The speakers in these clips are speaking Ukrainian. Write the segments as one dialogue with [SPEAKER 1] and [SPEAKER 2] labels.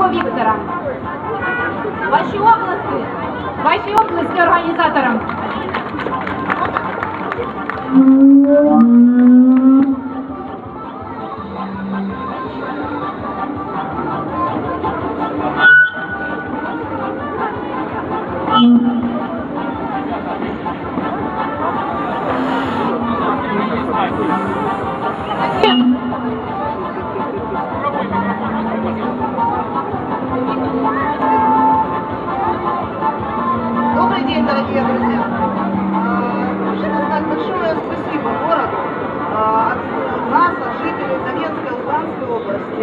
[SPEAKER 1] Ткаченко Віктора. Ваші обласки. Ваші обласки організаторам.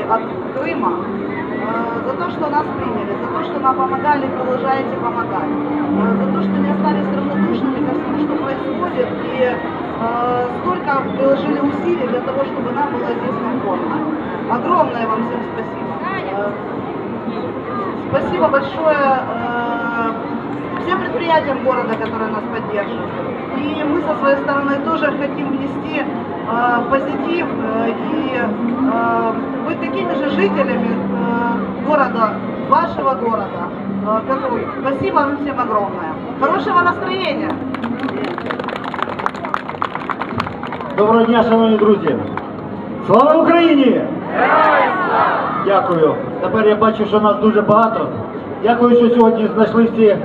[SPEAKER 2] От Крыма, а, за то, что нас приняли, за то, что нам помогали продолжаете помогать, а, за то, что не остались равнодушными ко всему, что происходит, и а, столько приложили усилий для того, чтобы нам было здесь комфортно. Огромное вам всем спасибо. Спасибо большое э, всем предприятиям города, которые нас поддерживают. И мы со своей стороны тоже хотим внести э, позитив э, и жителями э, города, вашего города. э, как вы. Спасибо вам всем огромное. Хорошего настроения!
[SPEAKER 3] Доброго дня, шановні друзі! Слава Україні! Дякую. Тепер я бачу, що нас дуже багато. Дякую, що сьогодні знайшли всі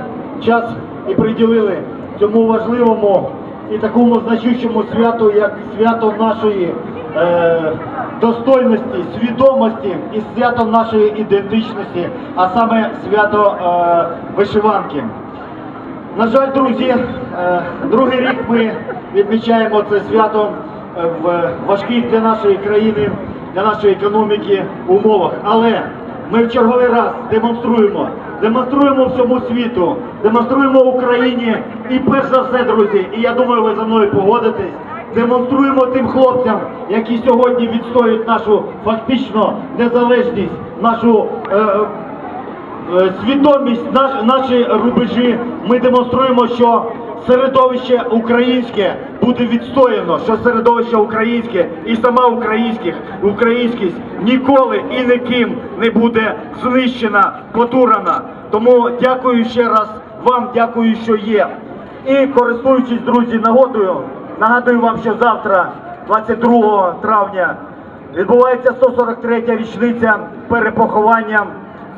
[SPEAKER 3] час і приділили цьому важливому і такому значущому святу, як свято нашої е, достойності, свідомості і свято нашої ідентичності, а саме свято е, вишиванки. На жаль, друзі, е, другий рік ми відмічаємо це свято е, в важких для нашої країни, для нашої економіки умовах. Але ми в черговий раз демонструємо, демонструємо всьому світу, демонструємо Україні і перш за все, друзі, і я думаю, ви за мною погодитесь. Демонструємо тим хлопцям, які сьогодні відстоюють нашу фактично незалежність, нашу е, е, свідомість, наш, наші рубежі, ми демонструємо, що середовище українське буде відстояно, що середовище українське і сама українських, українськість ніколи і ніким не буде знищена, потурана. Тому дякую ще раз вам, дякую, що є. І користуючись, друзі, нагодою, нагадую вам, що завтра, 22 травня, відбувається 143-я річниця перепоховання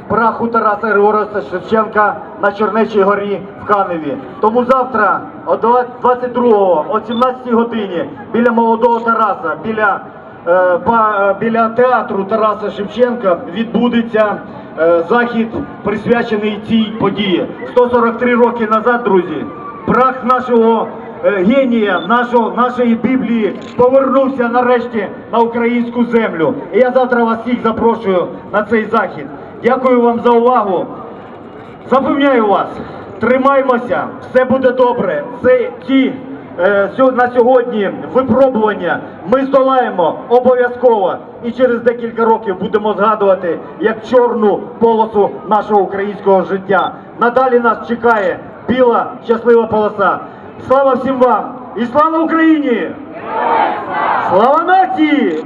[SPEAKER 3] праху Тараса Григоровича Шевченка на Чернечій горі в Каневі. Тому завтра, о 22-го, о 17-й годині, біля молодого Тараса, біля, е, е, біля театру Тараса Шевченка відбудеться е, захід, присвячений цій події. 143 роки назад, друзі, прах нашого генія, нашого, нашої Біблії повернувся нарешті на українську землю. І я завтра вас всіх запрошую на цей захід. Дякую вам за увагу. Запевняю вас, тримаймося, все буде добре. Це ті е, на сьогодні випробування ми здолаємо обов'язково і через декілька років будемо згадувати як чорну полосу нашого українського життя. Надалі нас чекає біла щаслива полоса. Слава всім вам і слава Україні! Слава нації!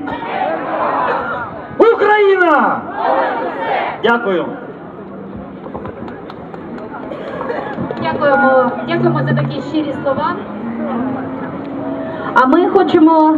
[SPEAKER 3] Україна! Дякую.
[SPEAKER 1] Дякуємо, дякуємо за такі щирі слова.
[SPEAKER 4] А ми хочемо